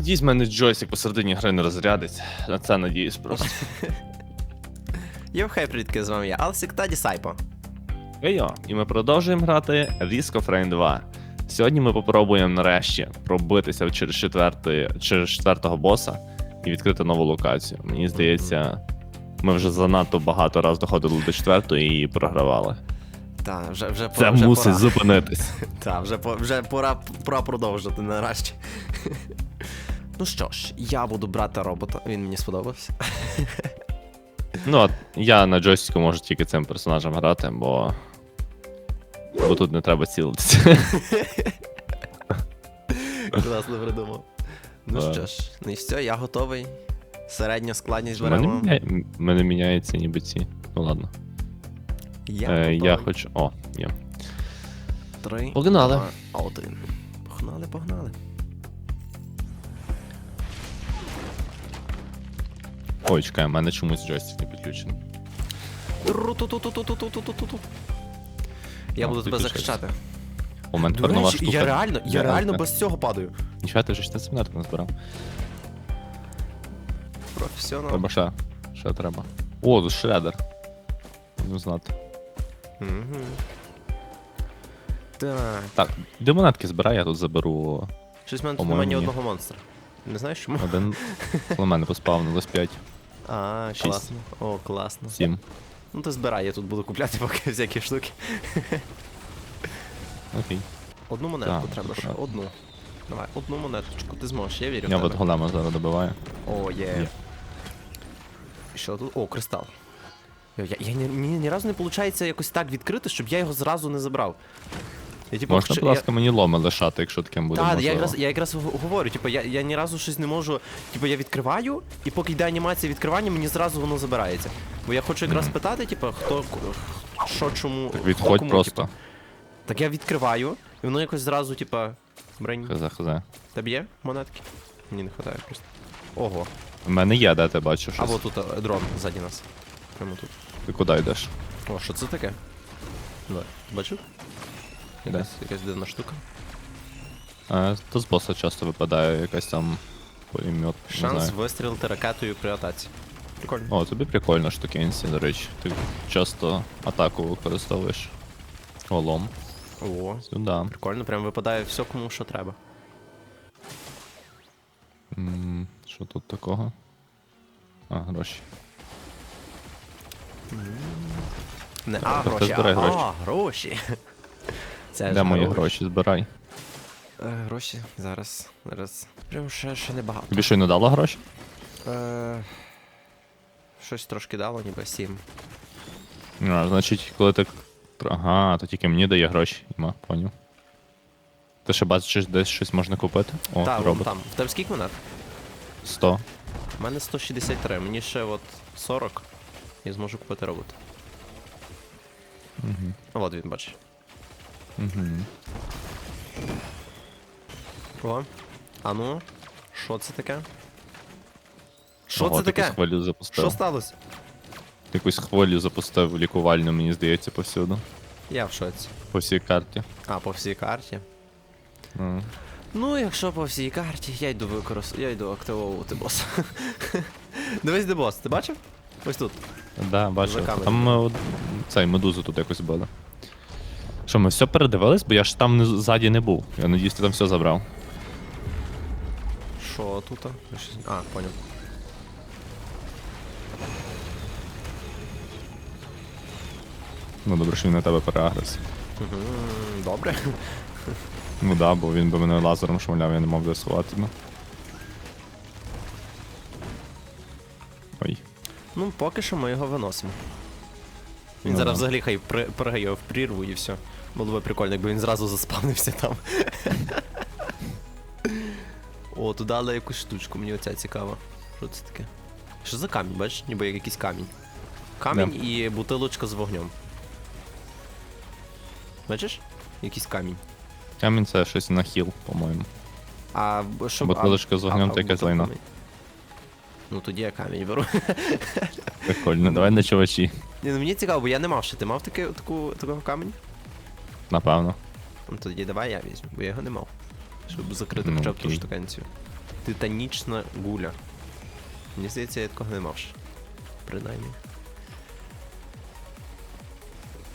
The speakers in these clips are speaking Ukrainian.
Надіюсь, в мене джойстик посередині гри не розрядиться. На це надіюсь просто. Йо, хай привітки, з вами я, Алсік та Дісайпо. Ейо, і ми продовжуємо грати Risk of Rain 2. Сьогодні ми попробуємо нарешті пробитися через четвертий, через четвертого боса і відкрити нову локацію. Мені здається, ми вже занадто багато раз доходили до четвертої і програвали. Та, вже, вже, Це вже мусить пора. зупинитись. Та, вже, по- вже пора, пора продовжити нарешті. ну що ж, я буду брати робота, він мені сподобався. Ну, я на джойстику можу тільки цим персонажем грати, бо. Бо тут не треба цілитися. Класно придумав. Ну що ж, ну і все, я готовий. Середня складність У мене, беремо. міняє... мене міняється ніби ці. Ну ладно. Я, е, я хочу. О, є. Три. Погнали. два, Один. Погнали, погнали. Ой, чекай, в мене чомусь джойстик не підключений. Я буду тебе захищати. У мене тепер нова штука. Я реально, я реально без цього падаю. Нічого, ти вже 16 минут назбирав. Професіонал. Треба ще. Ще треба. О, тут шредер. Не знати. Так. Так, де монетки збирай, я тут заберу. Щось в мене тут немає ні одного монстра. Не знаєш чому? Один. Коли мене поспавнилось 5. А, Шість. класно. О, класно. 7. Ну ти збирай, я тут буду купляти поки всякі штуки. Окей. Одну монетку Так, треба ще. добре. Одну. Давай, одну монеточку, ти зможеш, я вірю. Я в от тебе. голема зараз добиваю. О, є. Є. Що тут? О, кристал. Йо, Я, я, ні, мені ні разу не виходить якось так відкрити, щоб я його зразу не забрав. Я, типу, Можна, будь ласка, мені ломи лишати, якщо таким буде. Так, я якраз, я якраз говорю, типу, я, я ні разу щось не можу. Типу, я відкриваю, і поки йде анімація відкривання, мені зразу воно забирається. Бо я хочу якраз питати, типу, хто що чому. Так хто відходь кому, просто. типу. Так я відкриваю, і воно якось зразу, типа. Брень. Хз, хз. Тебе є монетки? Мені не вистачає просто. Ого. У мене є, де ти бачиш А щось. от тут е, дрон ззаді нас. Прямо тут. Ти куди йдеш? О, що це таке? Давай, бачив? Якась, якась дивна штука. А, то з боса часто випадає якась там пулемет. Шанс вистрілити ракетою при атаці. Прикольно. О, тобі прикольно штукенці, до речі. Ти часто атаку використовуєш. Голом. О, Сюди. прикольно, прям випадає все, кому що треба. М, Що тут такого? А, гроші. Не а гроші, а, гроші. а гроші. Це Де мої гроші? Збирай. Е, гроші, зараз, зараз. Прям ще, ще небагато. Тобі що й не дало гроші? Е, щось трошки дало, ніби 7. А, значить, коли ти. Ага, то тільки мені дає гроші. Іма, поняв. Ти ще бачиш, десь щось можна купити? О, Та, вон робот. там. В тебе скільки монет? 100. У мене 163, мені ще от 40. І зможу купити робот. Угу. Ну, от він бачиш. Угу. О. А ну, що це таке? Що це таке? Якусь хвилю запустив. Що сталося? Якусь хвилю запустив лікувальну, мені здається, повсюду. Я в шоці. По всій карті. А, по всій карті. Ну, Ну, якщо по всій карті, я йду використ... я йду активовувати боса. Дивись, де бос, ти бачив? Ось тут. Да, камерою. Там ми от цей медузу тут якось били. Що, ми все передивились, бо я ж там не, ззаді не був. Я надіюсь, ти там все забрав. Що тут? Я щось- А, поняв. Ну добре, що він на тебе переагрес. Мгм, Добре. Ну да, бо він би мене лазером шмаляв, я не мав де сховати. Ну. Ой. Ну, поки що ми його виносимо. Він Ну зараз да. взагалі хай при- пригає в прірву і все. Було би прикольно, якби він зразу заспавнився там. О, тут дали якусь штучку, мені оця цікава. Що це таке? Що за камінь, бачиш? Ніби як якийсь камінь. Камінь і бутилочка з вогнем. Бачиш? Якийсь камінь. Камінь це щось на хіл, по-моєму. А б- що Бутилочка з вогнем це якась лайна. Ну тоді я камінь беру. Прикольно, давай на чувачі. Ні, ну мені цікаво, бо я не мав ще. Ти мав таке, таку, такого каменю? Напевно. Ну тоді давай я візьму, бо я його не мав. Щоб закрити Ну, хоча б ту окей. штукенцію. Титанічна гуля. Мені здається, я такого не мав ще. Принаймні.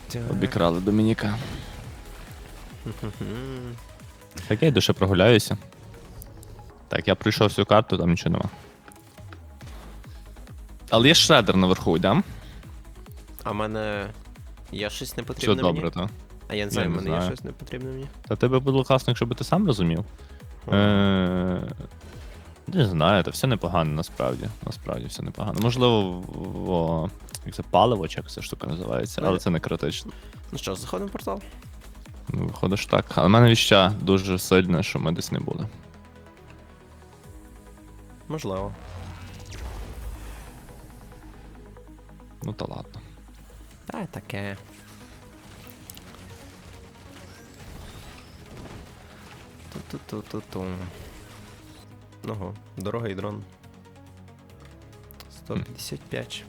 Так. Обікрали Домініка. Мгм. Так я йду ще прогуляюся. Так, я пройшов всю карту, там нічого нема. Але є шредер наверху, да? А мене. є щось не Все добре, мені? то. А я не знаю, Я не мене є щось не потрібне мені. Та тебе було класно, якщо б ти сам розумів. Е, Не знаю, це все непогано насправді. Насправді все непогано. Можливо, в- в- як це паливо, чи як ця штука називається, але це не критично. Ну що, заходимо в портал? Ну, Виходиш так. Але в мене віща дуже сильне, що ми десь не були. Можливо. Ну та ладно. Та й таке. Ту-ту-ту-ту-ту. Ого, дорога і дрон. 155.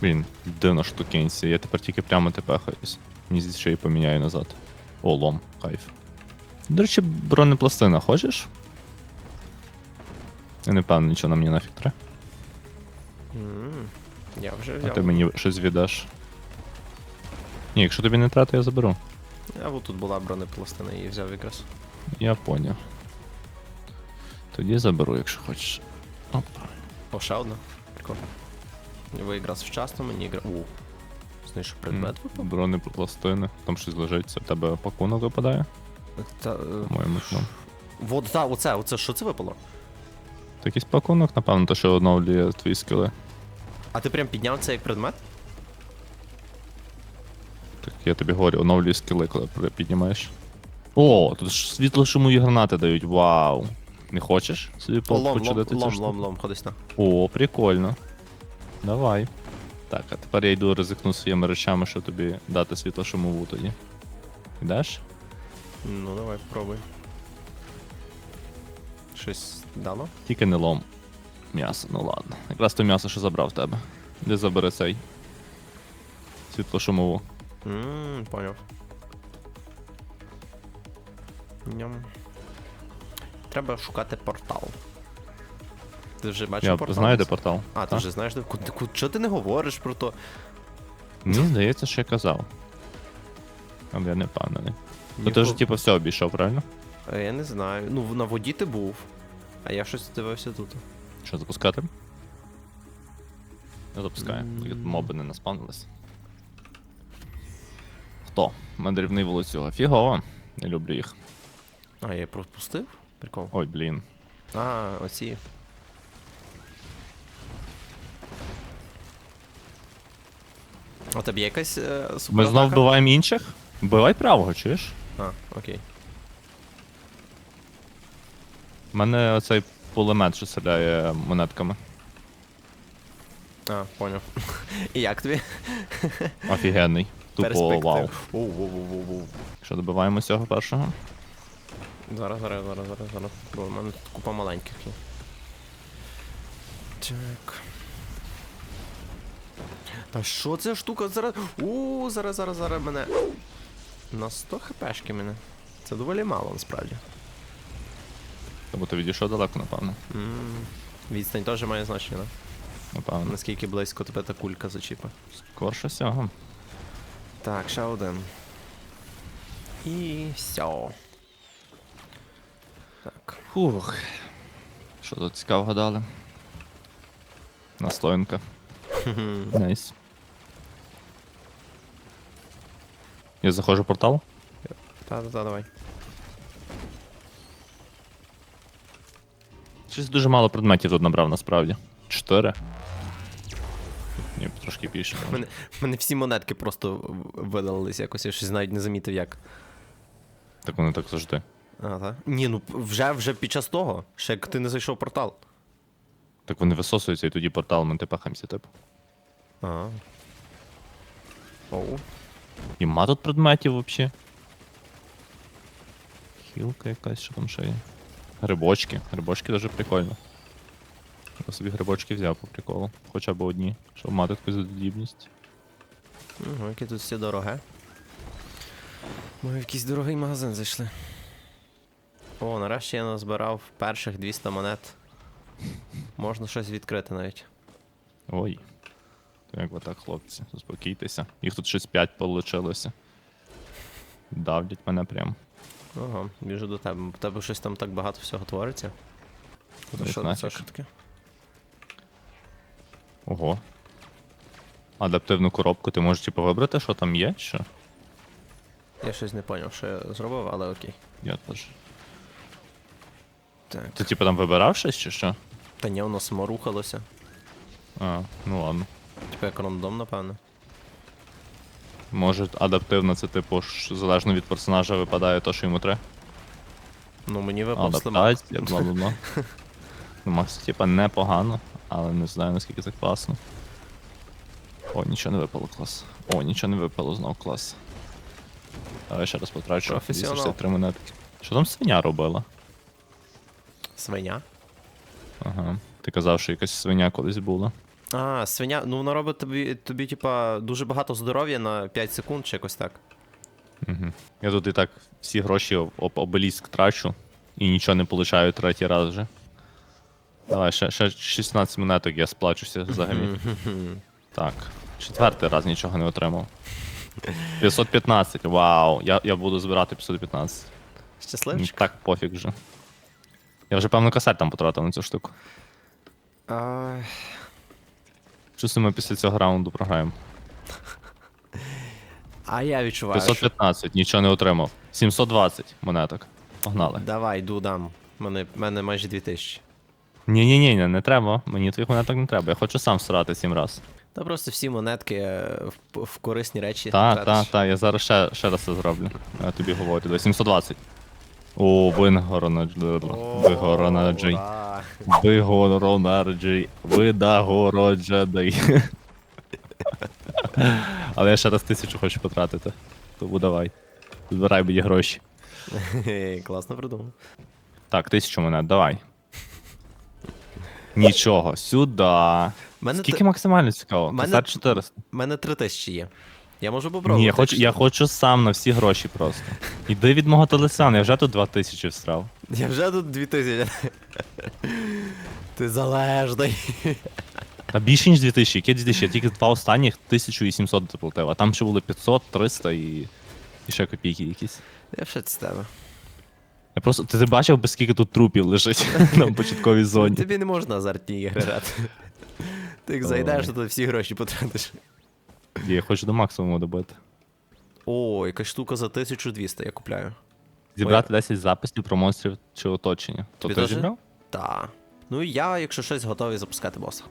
Блін, дивна штукенція. Я тепер тільки прямо тепехаюсь. Мені здається, що її поміняю назад. О, лом, кайф. До речі, бронепластина хочеш? Я не певний, нічого на мені нафіг треба. М, Я вже А взяв. ти мені щось віддаш. Ні, якщо тобі не треба, то я заберу. А от тут була бронепластина, її взяв якраз. Я поняв. Тоді заберу, якщо хочеш. Опа. О, ще одна. Прикольно. Ви якраз вчасно мені якраз. У. Знайшов предмет випав? Бронепластини. Там щось лежить, це в тебе пакунок випадає? Та, е, По-моєму, ну. Вот, та, оце, оце, що це випало? Це якийсь пакунок, напевно, то що оновлює твої скіли. А ти прям підняв це як предмет? Я тобі говорю, оновлює скіли, коли піднімаєш. О, тут ж світлошумові гранати дають, вау. Не хочеш собі лом, лом, почудити цю лом, штуку? лом, лом, ходи сюди. О, прикольно. Давай. Так, а тепер я йду ризикну своїми речами, щоб тобі дати світлошумову тоді. Ідеш? Ну, давай, пробуй. Щось дало? Тільки не лом. М'ясо, ну ладно. Якраз то м'ясо, що забрав в тебе. Де забери цей. Світлошумову. Ммм, поняв. Ням. Треба шукати портал. Ти вже бачив Я портал? знаю, де портал. А, ти вже знаєш, де. Куди, чого ти не говориш про то? Мені здається, що я казав. Але я не впевнений. То ти Ніху- ж типу все обійшов, правильно? Е, Я не знаю. Ну, на воді ти був. А я щось дивився тут. Що, запускати? Не. М. Тільки моби не наспавнились. Хто? Мандрівний вулицю. Фігово. Не люблю їх. А, я пропустив? Прикол. Ой, блін. А, оці. Тебе є якась е, Ми суператака? знов вбиваємо інших? Вбивай правого, чуєш? А, окей. У мене оцей пулемет, що стріляє монетками. А, поняв. І як тобі? Офігенний. Тупо вау. Що добиваємо цього першого? Зараз, зараз, зараз, зараз, зараз. Бо в мене тут купа маленьких є. Так. Та що це штука зараз? У, зараз, зараз, зараз мене. На 100 хпшки мене. Це доволі мало насправді. Тобто ти відійшов далеко, напевно. м Відстань теж має значення? Напевно. Наскільки близько тебе та кулька зачіпа. Скорше всього. Так, ще один. І все. Так. Фух. Що тут цікавого дали? Настоянка. Найс. Я заходжу в портал. Та-та-та, давай. Щось дуже мало предметів тут набрав насправді. Чотири. Ні, трошки більше. може. Мене, мене всі монетки просто видалились якось, я щось навіть не замітив як. Так вони так завжди. А, так? Ні, ну вже, вже під час того, ще як ти не зайшов в портал. Так вони висосуються і тоді портал ми тепахаємося, типу. Ага. Оу. Нема тут предметів взагалі. Хілка якась, що там ще є. Грибочки. Грибочки дуже прикольно. Я собі грибочки взяв по приколу. Хоча б одні, щоб мати таку задібність. Угу, яке тут все дороге. Ми в якийсь дорогий магазин зайшли. О, нарешті я назбирав перших 200 монет. Можна щось відкрити навіть. Ой. Як ви так, хлопці, заспокійтеся. Їх тут щось 5 получилося. Давлять мене прям. Ага, біжу до тебе. У тебе щось там так багато всього твориться. Що, це що таке? Ого. Адаптивну коробку ти можеш типу вибрати, що там є, що? Я щось не зрозумів, що я зробив, але окей. Я теж. Так. Ти типу там вибирав щось чи що? Та ні, воно само рухалося. А, ну ладно. Типу як рандом, напевно. Може, адаптивно це типу ж залежно від персонажа випадає то, що йому треба. Ну мені випав слимак. Адаптація, бла бла бла. Ну, Макс, типа, непогано, але не знаю наскільки це класно. О, нічого не випало клас. О, нічого не випало знов клас. Давай ще раз потрачу. Професіонал. 263 монетки. Що там свиня робила? Свиня. Ага. Ти казав, що якась свиня колись була. А, свиня, ну вона робить тобі, тобі, типа, дуже багато здоров'я на 5 секунд чи якось так. Угу. Я тут і так всі гроші об обеліск трачу і нічого не получаю третій раз вже. Давай, ще, ще 16 монеток я сплачуся взагалі. Так. Четвертий раз нічого не отримав. 515. Вау. Я, я буду збирати 515. Мені Щасливчик? так пофіг вже. Я вже певно касет там потратив на цю штуку. А, Чувствую, ми після цього раунду програємо. а я відчуваю. що- 515, нічого не отримав. 720 монеток. Погнали. Давай, йду дам. Мене, мене майже 2000. Ні, ні, ні, не треба. Мені твоїх монеток не треба. Я хочу сам всрати 7 раз. Та просто всі монетки е, в, в корисні речі. Та, та, тратиш. та, я зараз ще, ще раз це зроблю. Я тобі говорю. До 720. О, вигоронаджий. Вигоронаджий. Вигоронаджий. Але я ще раз тисячу хочу потратити. Тому давай. Збирай мені гроші. Класно придумав. Так, тисячу монет, давай. Нічого, сюди. Мене Скільки те- максимально цікаво? Мене- Косар 400. У мене 3000 є. Я можу попробувати. Ні, я хочу, я якщо- хочу сам на всі гроші просто. Іди від мого телесану, я вже тут 2000 всрав. Я вже тут 2000. Ти залежний. Та більше ніж 2000, яке 2000, я тільки два останніх 1700 заплатив, а там ще було 500, 300 і, і ще копійки якісь. Я в шоці з тебе. Я просто, ти не бачив, скільки тут трупів лежить на початковій зоні. Тобі не можна азартні ігри грати. Ти як зайдеш, то ти всі гроші потратиш. Я хочу до максимуму добити. О, якась штука за 1200 я купляю. Зібрати 10 записів про монстрів чи оточення. То ти зібрав? Та. Ну і я, якщо щось, готовий запускати боса.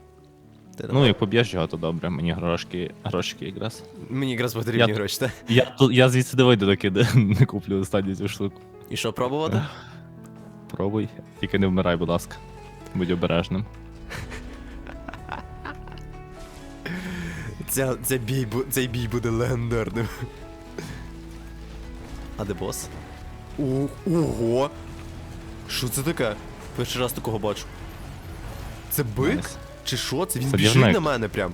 Ти Ну, як поб'єш його, то добре, мені грошки, грошки якраз. Мені якраз потрібні Я- гроші, так? Я, тут, я звідси не вийду, доки не куплю останню цю штуку. І що, пробувати? Пробуй, тільки не вмирай, будь ласка. Будь обережним. Ця, ця бій, бу- цей бій буде легендарним. А де бос? У, ого! Що це таке? Перший раз такого бачу. Це бик? Найс. Чи що? Це він біжить на мене прям.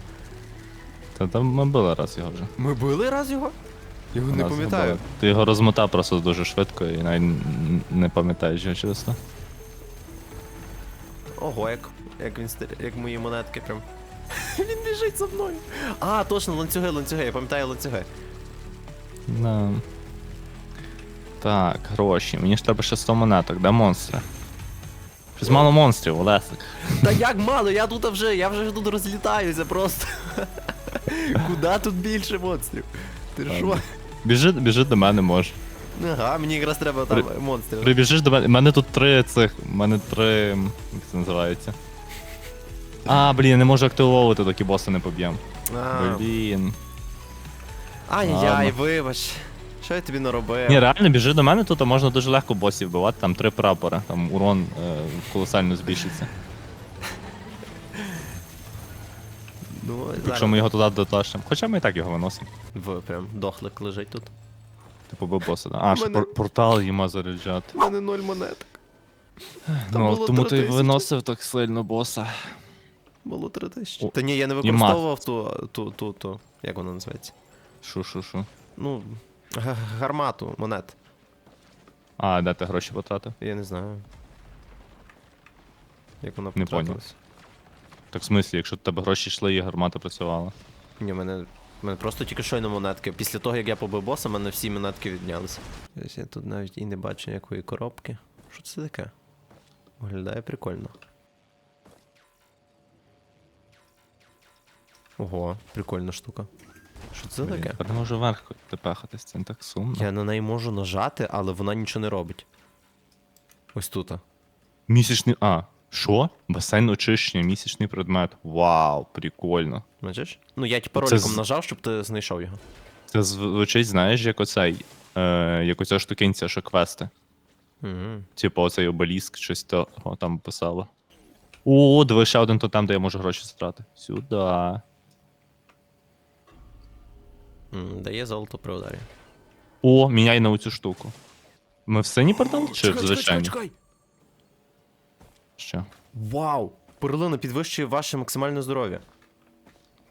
Та там ми били раз його вже. Ми били раз його? Його не пам'ятаю. Ти його розмотав просто дуже швидко і навіть не пам'ятаєш його чесно. Ого, як, як він стир- як мої монетки прям. він біжить за мною. А, точно, ланцюги, ланцюги, я пам'ятаю ланцюги. Да. Так, гроші. Мені ж треба ще 100 монеток, де монстри? Щось мало монстрів, Олесик. Та як мало, я тут вже, я вже тут розлітаюся просто. Куда тут більше монстрів? Ти що? Біжи, біжи до мене може. Ага, мені якраз треба там При- монстрів. Прибіжиш до мене. У мене тут три цих. У мене три. м, Як це називається? А, блін, я не можу активовувати, доки боса не поб'єм. А. Блін. Ай-яй, Ладно. вибач. Що я тобі наробив? Ні, реально, біжи до мене, тут можна дуже легко босів вбивати, там три прапори, там урон е, колосально збільшиться. Ну, Якщо зараз. ми його туди дотащимо. Хоча ми і так його виносимо. В, прям дохлик лежить тут. Типу би боса. Да. А, ще Мене- пор- портал їма заряджати. У мене ноль монеток. Там Ну, було тому ти виносив так сильно боса. Було три тисячі. Та ні, я не використовував ту, ту, ту, ту. Як вона називається? Шу-шу-шу. Ну, г- гармату монет. А, де ти гроші потратив? Я не знаю. Як вона Не потратилась? Так в смислі, якщо в тебе гроші йшли і гармата працювала. Ні, мене, мене просто тільки щойно монетки. Після того, як я побив боса, мене всі монетки віднялися. Ось я тут навіть і не бачу ніякої коробки. Що це таке? Виглядає прикольно. Ого, прикольна штука. Що це Блін, таке? тепер не можу вверх тепехатись, це не так сумно. Я на неї можу нажати, але вона нічого не робить. Ось тут. Місячний. А, що? Басейн очищення, місячний предмет. Вау, прикольно. Бачиш? Ну я типу Це роликом з- нажав, щоб ти знайшов його. Це звучить, знаєш, як оцей. Е, як оця штукинця, що квести. Угу. Типу, оцей обеліск, щось того там писало. О, диви, ще один тотем, де я можу гроші зтрати. Сюда. Дає золото при ударі. О, міняй на оцю штуку. Ми в синій портал чи в звичайній? чекай. Що? Вау! Перлина підвищує ваше максимальне здоров'я.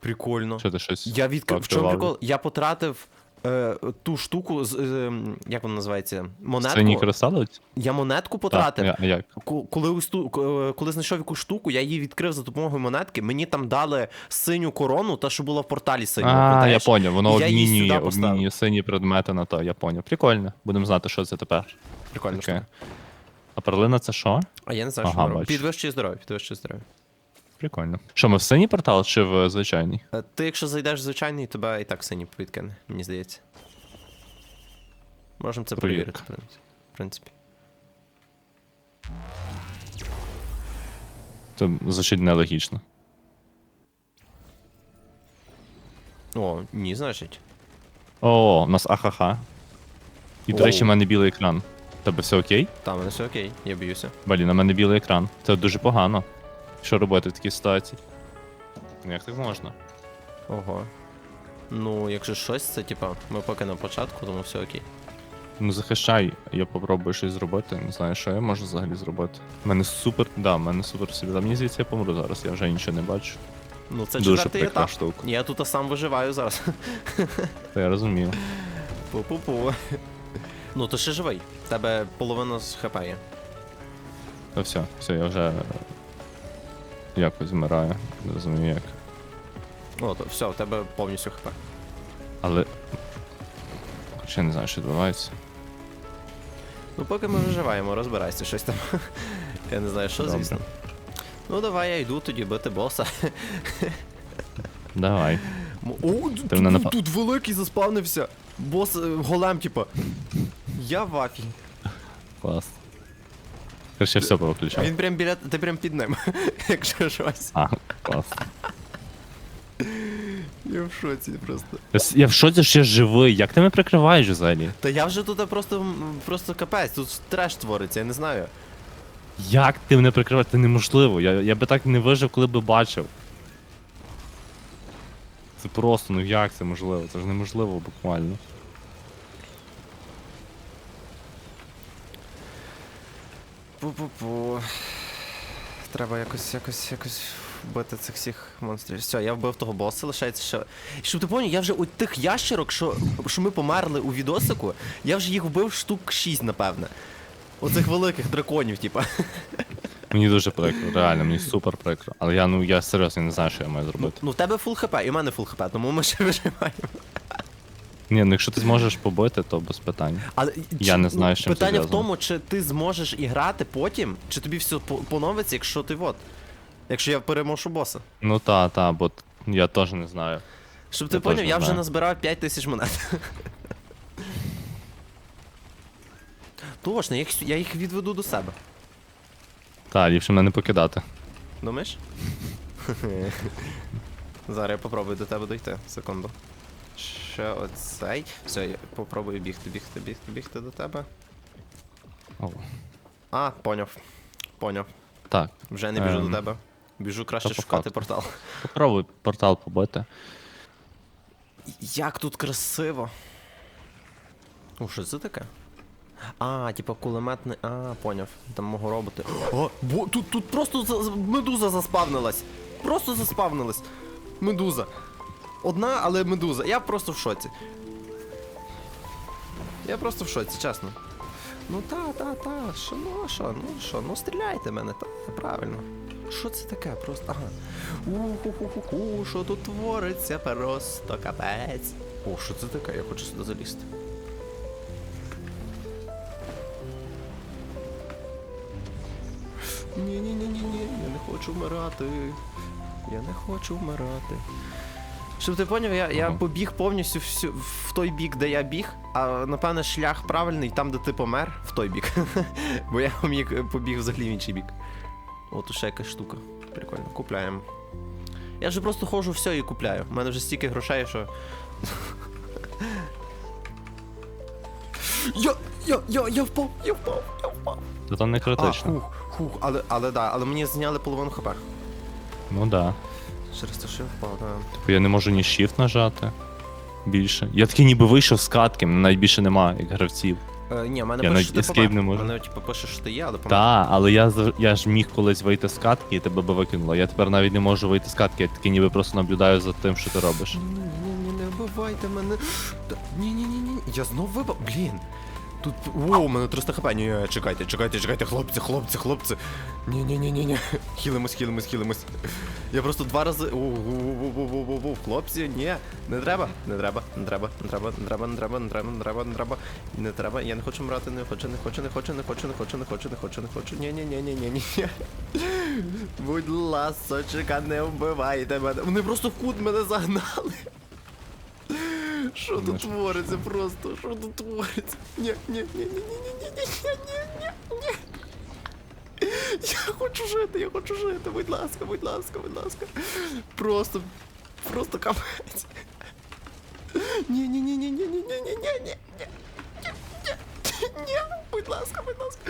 Прикольно. Що ти щось? Я відкрив. В чому прикол? Я потратив е, ту штуку з. Е, як вона називається? Монетку. Синій кристалець? Я монетку Так, потратив. я- як? Коли, ось ту- е, коли знайшов якусь штуку, я її відкрив за допомогою монетки. Мені там дали синю корону, та що була в порталі синю. А, я пам'ятаєш? поняв, воно я її обмінює, сюди поставив. обмінює сині предмети на то, я поняв. Прикольно. Будемо знати, що це тепер. Прикольно. Таке. штука. А перлина це що? А я не знаю, що Ага, вона робить. бачу. Підвищує здоров'я, підвищує здоров'я. Прикольно. Що, ми в синій портал чи в звичайній? Е, Ти, якщо зайдеш в звичайний, тебе і так синій підкине, мені здається. Можемо це Перевірка. перевірити, в принципі. в принципі. Це звучить нелогічно. О, ні, значить. О, у нас ахаха. І, до Оу. речі, в мене білий екран. Тебе все окей? Там мене все окей, я б'юся. Блін, на мене білий екран. Це дуже погано. Що робити в такій ситуації? Ну як так можна? Ого. Ну, якщо щось, це типа, ми поки на початку, тому все окей. Ну захищай, я попробую щось зробити. Не знаю, що я можу взагалі зробити. У мене супер. Да, в мене супер собі. Мені здається, я помру зараз, я вже нічого не бачу. Ну, це Дуже четвертий прикра етап. штука. Я тут сам виживаю зараз. Та я розумію. Пу-пу-пу. Ну, ти ще живий. Тебе половина з хп є. Та все, все, я вже якось вмираю. Не розумію як. О, то все, в тебе повністю хп. Але. Ще не знаю, що відбувається. Ну, поки ми виживаємо, розбирайся щось там. Я не знаю, що, Добре. звісно. Ну, давай я йду тоді бити боса. Давай. О, тут, мене тут, напа- тут великий заспавнився. Бос е, голем, типа. Я в афі. Клас. Короче, все повиключав. Він прям біля. Ти прям під ним. Якщо щось. А, клас. Я в шоці просто. Я в шоці ще живий. Як ти мене прикриваєш взагалі? Та я вже тут просто просто капець, тут треш твориться, я не знаю. Як ти мене прикриваєш? Це неможливо. Я, я би так не вижив, коли би бачив. Це просто, ну як це можливо? Це ж неможливо буквально. Пу-пу-пу. Треба якось, якось, якось вбити цих всіх монстрів. Все, я вбив того боса, лишається ще. І Щоб ти поняв, я вже у тих ящерок, що, що ми померли у відосику, я вже їх вбив штук 6, напевне. Оцих великих драконів, типа. Мені дуже прикро, реально, мені супер прикро. Але я ну я серйозно не знаю, що я маю Ну, зробити. ну в тебе фул хп, і в мене фул хп, тому ми ще виживаємо. Ні, ну якщо ти зможеш побити, то без питань. Але Я не знаю, з чим це питання в зв'язано. тому, чи ти зможеш іграти потім, чи тобі все по- поновиться, якщо ти от. Якщо я переможу боса. Ну та, та, бо т- я теж не знаю. Щоб ти Я поняв, не я вже знаю. назбирав 5 тисяч монет. Точно, я їх, я їх відведу до себе. Та, ліпше мене не покидати. Думаєш? Зараз я попробую до тебе дойти. Секунду. Ще оцей. Все, я попробую бігти, бігти, бігти, бігти до тебе. О, А, поняв. Поняв. так, Вже не біжу Ем, до тебе. Біжу краще та по шукати факту. портал. попробуй портал побити. Як тут красиво. О, що це таке? А, типа кулеметний. А, поняв. Там мого роботи. О, бо, тут, тут просто за- за- медуза заспавнилась. Просто заспавнилась. Медуза. Одна, але медуза. Я просто в шоці. Я просто в шоці, чесно. Ну та, та, та. Що, ну що, ну що, ну стріляйте мене, та, правильно. Що це таке? Просто. Ага. Уху-ху-ху-ху, що тут твориться, просто капець. О, що це таке? Я хочу сюди залізти. Ні-ні-ні-ні-ні, я не хочу вмирати. Я не хочу вмирати. Щоб ти поняв, я, я Ага. побіг повністю всю, в той бік, де я біг, а напевне шлях правильний там, де ти помер, в той бік. Бо я поміг, побіг взагалі в інший бік. От ще якась штука. Прикольно, купляємо. Я вже просто ходжу все і купляю. У мене вже стільки грошей, що. Я, я, я, я впав, я впав, я впав. Та там не А, критично. хух, хух, але, але да, але мені зняли половину хп. Ну да. Через те, що я впав, да. Типу я не можу ні shift нажати. Більше. Я такий ніби вийшов з катки, мене навіть більше нема, як гравців. Е, ні, в мене Я пише, навіть що ти escape помер. не можу. Мене, типу, пише, що ти є, але помер. Та, але я, зав- я ж міг колись вийти з катки і тебе би викинуло. Я тепер навіть не можу вийти з катки, я такий ніби просто наблюдаю за тим, що ти робиш. Ні, ні, ні, не вбивайте мене. Та- Ні, ні, ні, ні. Я знов випав. Блін. Тут. О, у мене 300 хп. Ні, чекайте, чекайте, чекайте, хлопці, хлопці, хлопці. Ні, ні, ні, ні, ні. Хілимось, хілимось, хілимось. Я просто два рази. О, хлопці, ні, не треба, не треба, не треба, не треба, не треба, не треба, не треба, не треба, не треба, не треба. Я не хочу мрати, не хочу, не хочу, не хочу, не хочу, не хочу, не хочу, не хочу, не хочу. Ні, ні, ні, ні, ні, ні. Будь ласочка, не вбивайте мене. Вони просто в кут мене загнали. Що Ну, тут твориться просто? Що тут твориться? Ні, ні, ні, ні, ні, ні, ні, ні, ні, ні, ні. Я хочу жити, я хочу жити, будь ласка, будь ласка, будь ласка. Просто, просто капець. Ні, ні, ні, ні, ні, ні, ні, ні, ні, ні, ні, ні, ні, ні, будь ласка, будь ласка.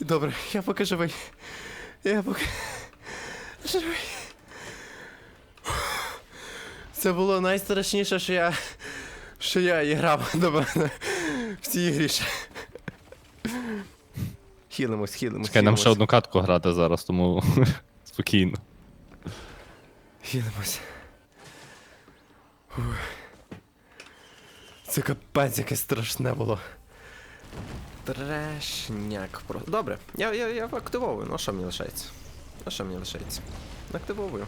Добре, я поки живий. Я поки живий. Це було найстрашніше, що я. що я і грав до мене в цій ігрі. ще. Хілимось, хілимось. Чекай, нам ще одну катку грати зараз, тому спокійно. Хілимось. Це капець яке страшне було. Трешняк просто. Добре, я, я, я активовую. Ну а що мені лишається? А що мені лишається? Активовую.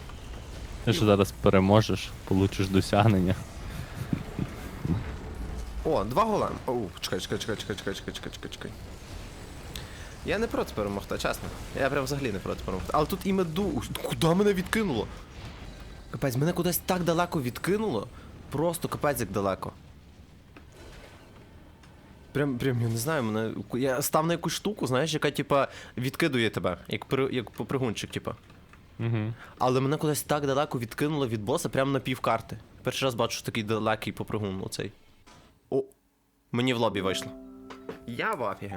Ти ж зараз переможеш, получиш досягнення. О, два гола. Оу, чекай, чекай, чекай, чекай, чекай, чекай, чекай, чекай, чекай. Я не проти перемогти, чесно. Я прям взагалі не проти перемогти. Але тут і меду. Куди мене відкинуло? Капець, мене кудись так далеко відкинуло. Просто капець як далеко. Прям, прям, я не знаю, мене. Я став на якусь штуку, знаєш, яка, типа, відкидує тебе, як, при, як попригунчик, типа. Угу. Але мене кудись так далеко відкинуло від боса, прямо на пів карти. Перший раз бачу такий далекий попригун оцей. О, мені в лобі вийшло. Я в афігі.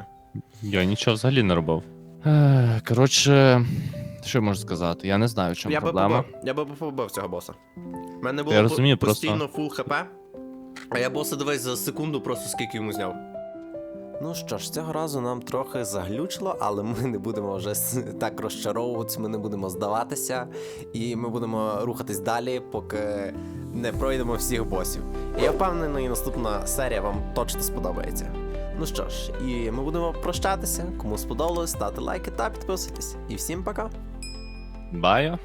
Я нічого взагалі не робив. Ех, Коротше, що я можу сказати? Я не знаю, в чому Я би проблема. побив, я би побив цього боса. У мене було Я розумію, постійно фул хп, а я боса дивись за секунду просто скільки йому зняв. Ну що ж, цього разу нам трохи заглючило, але ми не будемо вже так розчаровуватися, ми не будемо здаватися, і ми будемо рухатись далі, поки не пройдемо всіх босів. Я впевнений, наступна серія вам точно сподобається. Ну що ж, і ми будемо прощатися. Кому сподобалось, ставте лайки та підписуйтесь. І всім пока! Бая.